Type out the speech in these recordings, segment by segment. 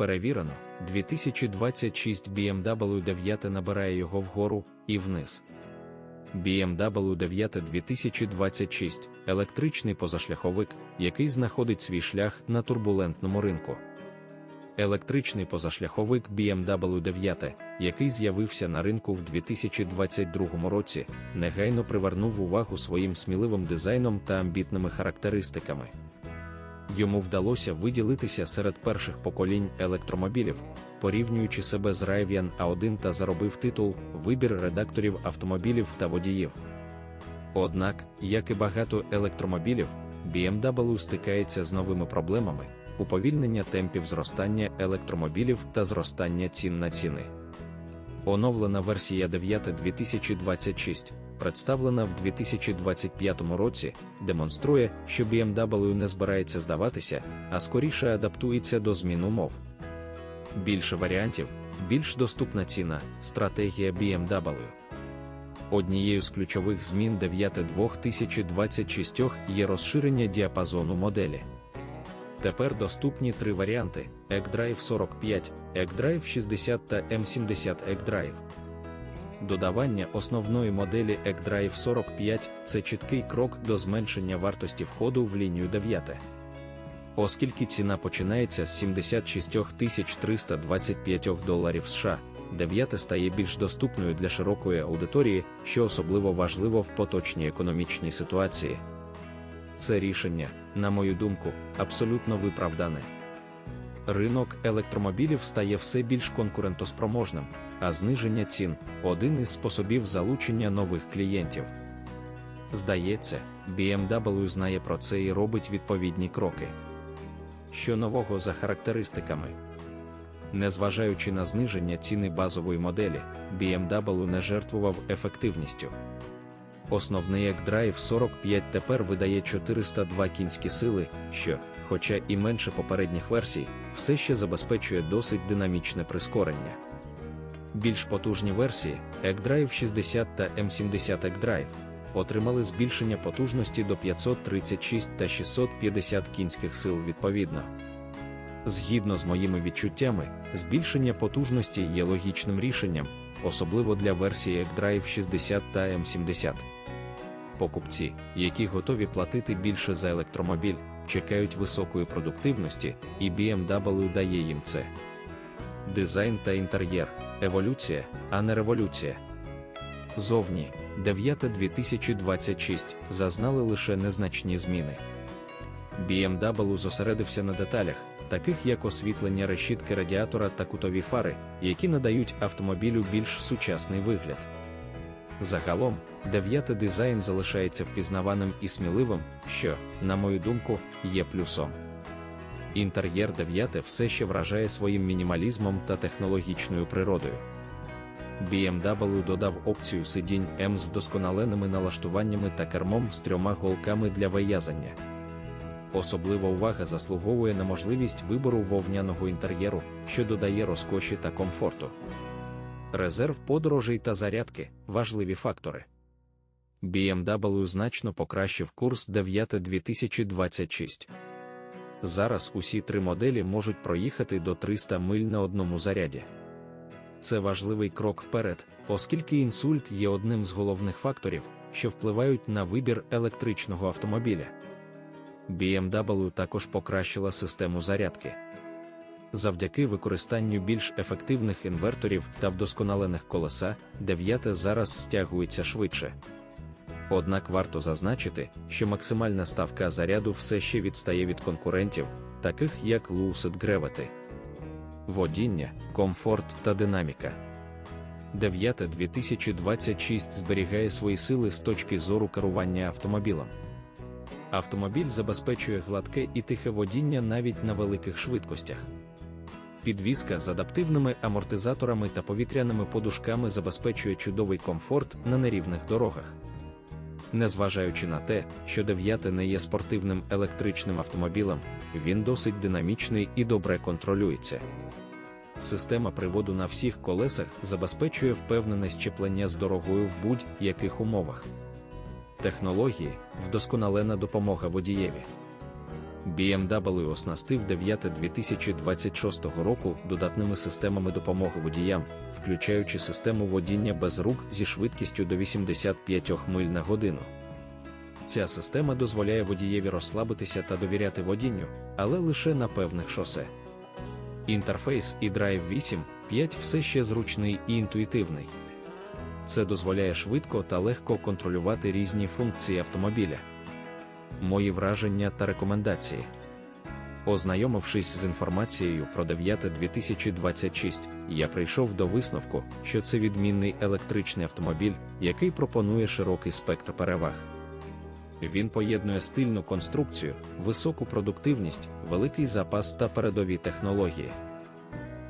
Перевірено, 2026 BMW 9 набирає його вгору і вниз. BMW 9 2026 електричний позашляховик, який знаходить свій шлях на турбулентному ринку. Електричний позашляховик BMW 9, який з'явився на ринку в 2022 році, негайно привернув увагу своїм сміливим дизайном та амбітними характеристиками. Йому вдалося виділитися серед перших поколінь електромобілів, порівнюючи себе з Rivian A1 та заробив титул Вибір редакторів автомобілів та водіїв. Однак, як і багато електромобілів, BMW стикається з новими проблемами уповільнення темпів зростання електромобілів та зростання цін на ціни. Оновлена версія 9 2026, представлена в 2025 році, демонструє, що BMW не збирається здаватися, а скоріше адаптується до змін умов. Більше варіантів, більш доступна ціна, стратегія BMW. Однією з ключових змін 9 2026 є розширення діапазону моделі. Тепер доступні три варіанти: ECDrive 45, ECDrive 60 та M70 ECDrive. Додавання основної моделі ECDrive 45 це чіткий крок до зменшення вартості входу в лінію 9. Оскільки ціна починається з 76 325 доларів США, 9 стає більш доступною для широкої аудиторії, що особливо важливо в поточній економічній ситуації. Це рішення, на мою думку, абсолютно виправдане. Ринок електромобілів стає все більш конкурентоспроможним, а зниження цін один із способів залучення нових клієнтів. Здається, BMW знає про це і робить відповідні кроки. Що нового за характеристиками? Незважаючи на зниження ціни базової моделі, BMW не жертвував ефективністю. Основний Екдрайв 45 тепер видає 402 кінські сили, що, хоча і менше попередніх версій, все ще забезпечує досить динамічне прискорення. Більш потужні версії Екдрайв 60 та М70 Екдрайв отримали збільшення потужності до 536 та 650 кінських сил відповідно. Згідно з моїми відчуттями, збільшення потужності є логічним рішенням, особливо для версії Екдрайв 60 та М70 покупці, які готові платити більше за електромобіль, чекають високої продуктивності, і BMW дає їм це. Дизайн та інтер'єр еволюція, а не революція. Зовні 9 2026 зазнали лише незначні зміни. BMW зосередився на деталях, таких як освітлення решітки радіатора та кутові фари, які надають автомобілю більш сучасний вигляд. Загалом, дев'ятий дизайн залишається впізнаваним і сміливим, що, на мою думку, є плюсом. Інтер'єр 9 все ще вражає своїм мінімалізмом та технологічною природою. BMW додав опцію сидінь М з вдосконаленими налаштуваннями та кермом з трьома голками для виязання. Особлива увага заслуговує на можливість вибору вовняного інтер'єру, що додає розкоші та комфорту резерв подорожей та зарядки важливі фактори. BMW значно покращив курс 9 2026. Зараз усі три моделі можуть проїхати до 300 миль на одному заряді. Це важливий крок вперед, оскільки інсульт є одним з головних факторів, що впливають на вибір електричного автомобіля. BMW також покращила систему зарядки завдяки використанню більш ефективних інверторів та вдосконалених колеса, дев'яте зараз стягується швидше. Однак варто зазначити, що максимальна ставка заряду все ще відстає від конкурентів, таких як Lucid Gravity. Водіння, комфорт та динаміка. 9 2026 зберігає свої сили з точки зору керування автомобілем. Автомобіль забезпечує гладке і тихе водіння навіть на великих швидкостях. Підвізка з адаптивними амортизаторами та повітряними подушками забезпечує чудовий комфорт на нерівних дорогах. Незважаючи на те, що 9 не є спортивним електричним автомобілем, він досить динамічний і добре контролюється. Система приводу на всіх колесах забезпечує впевнене щеплення з дорогою в будь-яких умовах. Технології вдосконалена допомога водієві. BMW оснастив 9 2026 року додатними системами допомоги водіям, включаючи систему водіння без рук зі швидкістю до 85 миль на годину. Ця система дозволяє водієві розслабитися та довіряти водінню, але лише на певних шосе. Інтерфейс і Drive 8 5 все ще зручний і інтуїтивний. Це дозволяє швидко та легко контролювати різні функції автомобіля. Мої враження та рекомендації. Ознайомившись з інформацією про 9 2026, я прийшов до висновку, що це відмінний електричний автомобіль, який пропонує широкий спектр переваг. Він поєднує стильну конструкцію, високу продуктивність, великий запас та передові технології.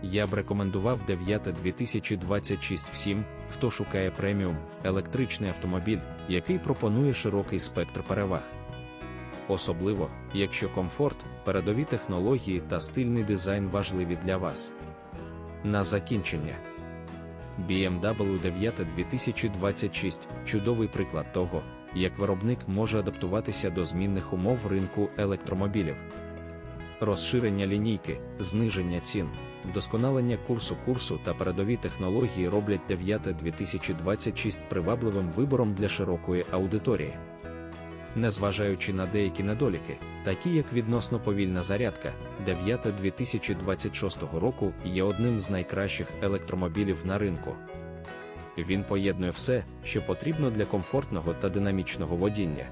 Я б рекомендував 9 2026 всім, хто шукає преміум, електричний автомобіль, який пропонує широкий спектр переваг. Особливо, якщо комфорт, передові технології та стильний дизайн важливі для вас. На закінчення. BMW 9 2026 чудовий приклад того, як виробник може адаптуватися до змінних умов ринку електромобілів. Розширення лінійки, зниження цін, вдосконалення курсу курсу та передові технології роблять 9 2026 привабливим вибором для широкої аудиторії. Незважаючи на деякі недоліки, такі як відносно повільна зарядка, 9 2026 року є одним з найкращих електромобілів на ринку. Він поєднує все, що потрібно для комфортного та динамічного водіння.